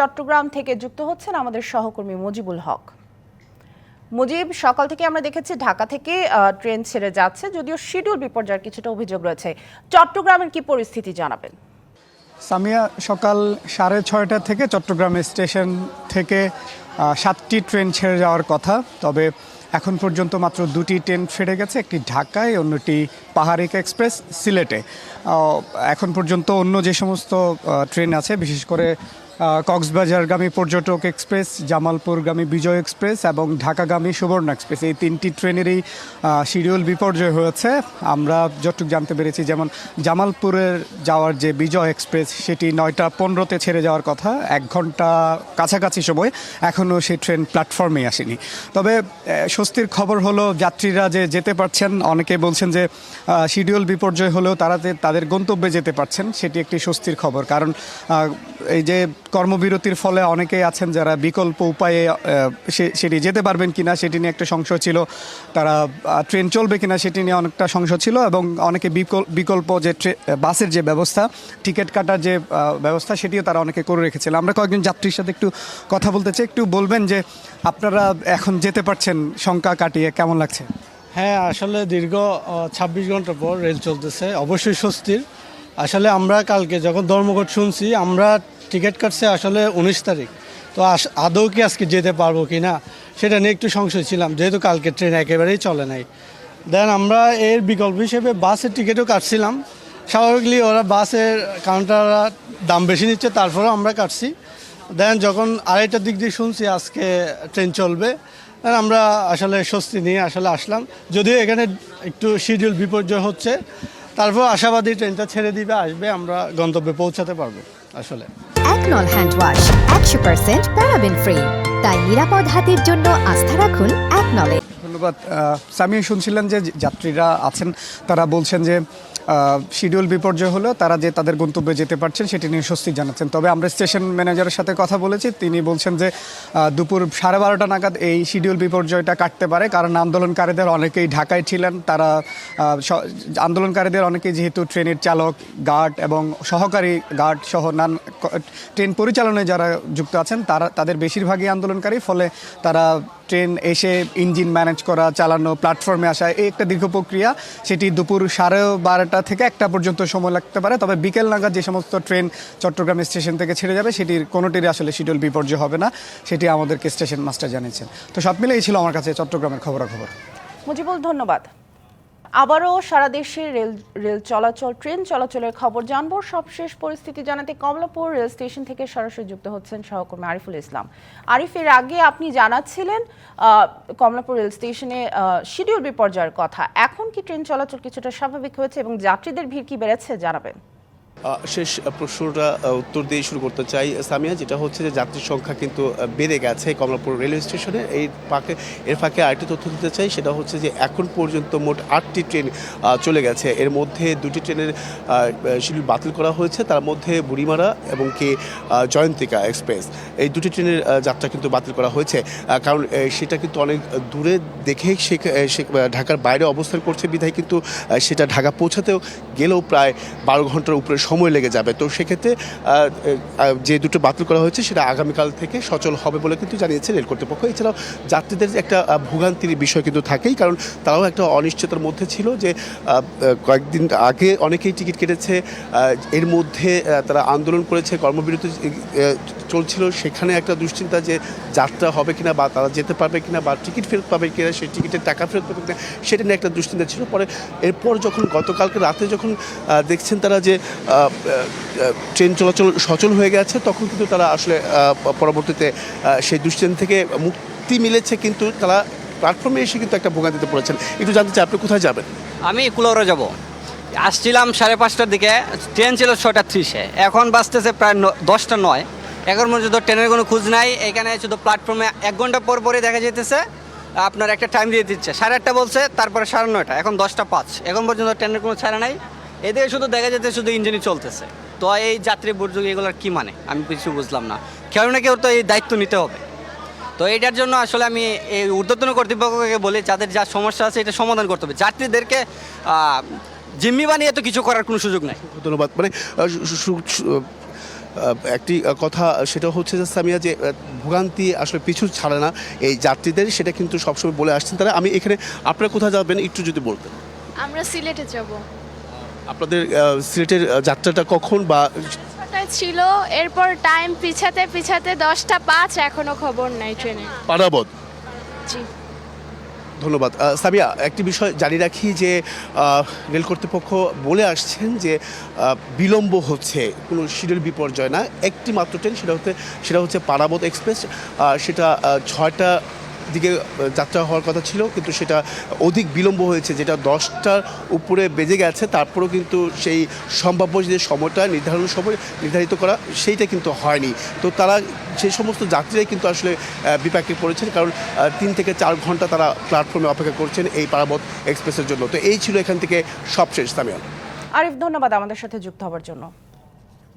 চট্টগ্রাম থেকে যুক্ত হচ্ছেন আমাদের সহকর্মী মুজিবুল হক। মুজিব, সকাল থেকে আমরা দেখেছি ঢাকা থেকে ট্রেন ছেড়ে যাচ্ছে, যদিও শিডিউল বিপর্যয়ের কিছুটা অভিযোগ রয়েছে। চট্টগ্রামের কি পরিস্থিতি জানাবেন? সামিয়া, সকাল সাড়ে ছয়টা থেকে চট্টগ্রাম স্টেশন থেকে সাতটি ট্রেন ছেড়ে যাওয়ার কথা। তবে এখন পর্যন্ত মাত্র দুটি ট্রেন ছেড়ে গেছে, একটি ঢাকায়, অন্যটি পাহাড়িক এক্সপ্রেস সিলেটে। এখন পর্যন্ত অন্য যে সমস্ত ট্রেন আছে, বিশেষ করে কক্সবাজারগামী পর্যটক এক্সপ্রেস, জামালপুরগামী বিজয় এক্সপ্রেস এবং ঢাকাগামী সুবর্ণ এক্সপ্রেস। এই তিনটি ট্রেনেরই শিডিউল বিপর্যয় হয়েছে। আমরা যতটুকু জানতে পেরেছি, যেমন জামালপুরের যাওয়ার যে বিজয় এক্সপ্রেস, সেটি নয়টা পনেরোতে ছেড়ে যাওয়ার কথা, এক ঘণ্টা কাছাকাছি সময় এখনও সেই ট্রেন প্ল্যাটফর্মে আসেনি। তবে স্বস্তির খবর হলো, যাত্রীরা যে যেতে পারছেন অনেকে বলছেন যে শিডিউল বিপর্যয় হলেও তারা তাদের গন্তব্যে যেতে পারছেন, সেটি একটি স্বস্তির খবর। কারণ এই যে কর্মবিরতির ফলে অনেকেই আছেন যারা বিকল্প উপায়ে সেটি যেতে পারবেন কিনা সেটি নিয়ে একটা সংশয় ছিল। তারা ট্রেন চলবে কিনা সেটি নিয়ে অনেকটা সংশয় ছিল এবং অনেকে বিকল- বিকল্প যে বাসের যে ব্যবস্থা, টিকিট কাটার যে ব্যবস্থা সেটিও তারা অনেকে করে রেখেছিল। আমরা কয়েকজন যাত্রীর সাথে একটু কথা বলতে চাই। একটু বলবেন যে আপনারা এখন যেতে পারছেন শঙ্কা কাটিয়ে কেমন লাগছে? হ্যাঁ আসলে দীর্ঘ ছাব্বিশ ঘণ্টা পর রেল চলতেছে। অবশ্যই স্বস্তির। আসলে আমরা কালকে যখন ধর্মঘট শুনছি, আমরা টিকিট কাটছে আসলে উনিশ তারিখ। তো আদৌ কি আজকে যেতে পারব কি না, সেটা নিয়ে একটু সংশয় ছিলাম, যেহেতু কালকে ট্রেন একেবারেই চলে নাই। দেন আমরা এর বিকল্প হিসেবে বাসের টিকিটও কাটছিলাম। স্বাভাবিকলি ওরা বাসের কাউন্টাররা দাম বেশি নিচ্ছে, তারপরেও আমরা কাটছি। দেন যখন আড়াইটার দিক দিয়ে শুনছি আজকে ট্রেন চলবে, দেন আমরা আসলে স্বস্তি নিয়ে আসলে আসলাম। যদিও এখানে একটু শিডিউল বিপর্যয় হচ্ছে তারপর আশাবাদী ট্রেনটা ছেড়ে দিবে আসবে আমরা গন্তব্যে পৌঁছাতে পারব আসলে। একনল হ্যান্ড ওয়াশ একশো পার্সেন্ট প্যারাবেন ফ্রি। তাই নিরাপদ হাতের জন্য আস্থা রাখুন একনলে ধন্যবাদ। সামি শুনছিলেন যে যাত্রীরা আছেন তারা বলছেন যে শিডিউল বিপর্যয় হলেও তারা যে তাদের গন্তব্যে যেতে পারছেন সেটি নিয়ে স্বস্তি জানাচ্ছেন। তবে আমরা স্টেশন ম্যানেজারের সাথে কথা বলেছি, তিনি বলছেন যে দুপুর সাড়ে বারোটা নাগাদ এই শিডিউল বিপর্যয়টা কাটতে পারে, কারণ আন্দোলনকারীদের অনেকেই ঢাকায় ছিলেন, তারা আন্দোলনকারীদের অনেকেই যেহেতু ট্রেনের চালক, গার্ড এবং সহকারী গার্ড সহ নান ট্রেন পরিচালনায় যারা যুক্ত আছেন, তারা, তাদের বেশিরভাগই আন্দোলনকারী, ফলে তারা ট্রেন এসে ইঞ্জিন ম্যানেজ করা, চালানো, প্ল্যাটফর্মে আসা, এই একটা দীর্ঘ প্রক্রিয়া। সেটি দুপুর সাড়ে বারোটা থেকে একটা পর্যন্ত সময় লাগতে পারে। তবে বিকেল নাগাদ যে সমস্ত ট্রেন চট্টগ্রাম স্টেশন থেকে ছেড়ে যাবে, সেটির কোনোটির আসলে শিডিউল বিপর্যয় হবে না। সেটি আমাদেরকে স্টেশন মাস্টার জানিয়েছেন। তো সব মিলে এই ছিল আমার কাছে চট্টগ্রামের খবরাখবর। মুজিবুল, ধন্যবাদ। আবারও সারা দেশে রেল রেল চলাচল, ট্রেন চলাচলের খবর জানব। সবশেষ পরিস্থিতি জানাতে কমলাপুর রেল স্টেশন থেকে সরাসরি যুক্ত হচ্ছেন সহকর্মী আরিফুল ইসলাম। আরিফের আগে আপনি জানাচ্ছিলেন কমলাপুর রেল স্টেশনে শিডিউল বিপর্যয়ের কথা। এখন কি ট্রেন চলাচল কিছুটা স্বাভাবিক হয়েছে এবং যাত্রীদের ভিড় কি বেড়েছে? জানাবেন। শেষ প্রশ্নটা উত্তর দিয়ে শুরু করতে চাই সামিয়া, যেটা হচ্ছে যে যাত্রীর সংখ্যা কিন্তু বেড়ে গেছে কমলাপুর রেলওয়ে স্টেশনে। এই ফাঁকে, এর ফাঁকে আরেকটি তথ্য দিতে চাই, সেটা হচ্ছে যে এখন পর্যন্ত মোট আটটি ট্রেন চলে গেছে। এর মধ্যে দুটি ট্রেনের শিডিউল বাতিল করা হয়েছে, তার মধ্যে বুড়িমারা এবং কি জয়ন্তিকা এক্সপ্রেস। এই দুটি ট্রেনের যাত্রা কিন্তু বাতিল করা হয়েছে। কারণ সেটা কিন্তু অনেক দূরে দেখে সে ঢাকার বাইরে অবস্থান করছে বিধায় কিন্তু সেটা ঢাকা পৌঁছাতেও গেলেও প্রায় বারো ঘণ্টার উপরে সময় লেগে যাবে। তো সেক্ষেত্রে যে দুটো বাতিল করা হয়েছে সেটা আগামীকাল থেকে সচল হবে বলে কিন্তু জানিয়েছে রেল কর্তৃপক্ষ। এছাড়াও যাত্রীদের একটা ভোগান্তির বিষয় কিন্তু থাকেই, কারণ তারাও একটা অনিশ্চয়তার মধ্যে ছিল যে কয়েকদিন আগে অনেকেই টিকিট কেটেছে এর মধ্যে তারা আন্দোলন করেছে, কর্মবিরতি চলছিল, সেখানে একটা দুশ্চিন্তা যে যাত্রা হবে কিনা বা তারা যেতে পারবে কিনা বা টিকিট ফেরত পাবে কিনা, সেই টিকিটের টাকা ফেরত পাবে কিনা, সেটা নিয়ে একটা দুশ্চিন্তা ছিল। পরে এরপর যখন গতকালকে রাতে যখন দেখছেন তারা যে ট্রেন চলাচল সচল হয়ে গেছে, তখন কিন্তু তারা আসলে পরবর্তীতে সেই দুশ্চিন্তা থেকে মুক্তি মিলেছে কিন্তু তারা প্ল্যাটফর্মে এসে কিন্তু একটা ভোগান্তিতে পড়েছেন। একটু জানতে চাই, আপনি কোথায় যাবেন? আমি কুলোরে যাব। আসছিলাম সাড়ে পাঁচটার দিকে, ট্রেন ছিল ছটা ত্রিশে, এখন বাজতেছে প্রায় দশটা নয়। এখন পর্যন্ত ট্রেনের কোনো খোঁজ নাই। এখানে শুধু প্ল্যাটফর্মে এক ঘণ্টা পর পরে দেখা যেতেছে আপনার একটা টাইম দিয়ে দিচ্ছে। সাড়ে আটটা বলছে, তারপরে সাড়ে নয়টা, এখন দশটা পাঁচ। এখন পর্যন্ত ট্রেনের কোনো ছাড়া নাই। এদিকে শুধু দেখা যেতে শুধু ইঞ্জিনই চলতেছে। তো এই যাত্রী দুর্যোগ এগুলোর কী মানে? আমি কিছু বুঝলাম না। কেউ না কেউ তো এই দায়িত্ব নিতে হবে। তো এটার জন্য আসলে আমি এই ঊর্ধ্বতন কর্তৃপক্ষকে বলি, যাদের যা সমস্যা আছে এটা সমাধান করতে হবে। যাত্রীদেরকে জিম্মি বানিয়ে তো কিছু করার কোনো সুযোগ নাই। ধন্যবাদ। মানে একটি কথা সেটা হচ্ছে যে সামিয়া যে ভোগান্তি আসলে পিছু ছাড়ে না এই যাত্রীদের সেটা কিন্তু সবসময় বলে আসছেন তারা। আমি এখানে আপনারা কোথায় যাবেন একটু যদি বলতেন? আমরা সিলেটে যাব। আপনাদের সিলেটের যাত্রাটা কখন বা ছিল এরপর টাইম পিছাতে পিছাতে দশটা পাঁচ এখনও খবর নাই ট্রেনে। পারাবত? জি। ধন্যবাদ। সাবিয়া একটি বিষয় জানি রাখি যে রেল কর্তৃপক্ষ বলে আসছেন যে বিলম্ব হচ্ছে, কোনো শিডিউল বিপর্যয় না। একটি মাত্র ট্রেন, সেটা হচ্ছে সেটা হচ্ছে পারাবত এক্সপ্রেস সেটা ছয়টা দিকে যাত্রা হওয়ার কথা ছিল, কিন্তু সেটা অধিক বিলম্ব হয়েছে। যেটা দশটার উপরে বেজে গেছে, তারপরেও কিন্তু সেই সম্ভাব্য যে সময়টা, নির্ধারণ সময় নির্ধারিত করা, সেইটা কিন্তু হয়নি। তো তারা সেই সমস্ত যাত্রীরাই কিন্তু আসলে বিপাকে পড়েছেন, কারণ তিন থেকে চার ঘণ্টা তারা প্ল্যাটফর্মে অপেক্ষা করছেন এই পারাবত এক্সপ্রেসের জন্য। তো এই ছিল এখান থেকে সবশেষ সামিয়ান আরিফ, ধন্যবাদ আমাদের সাথে যুক্ত হওয়ার জন্য।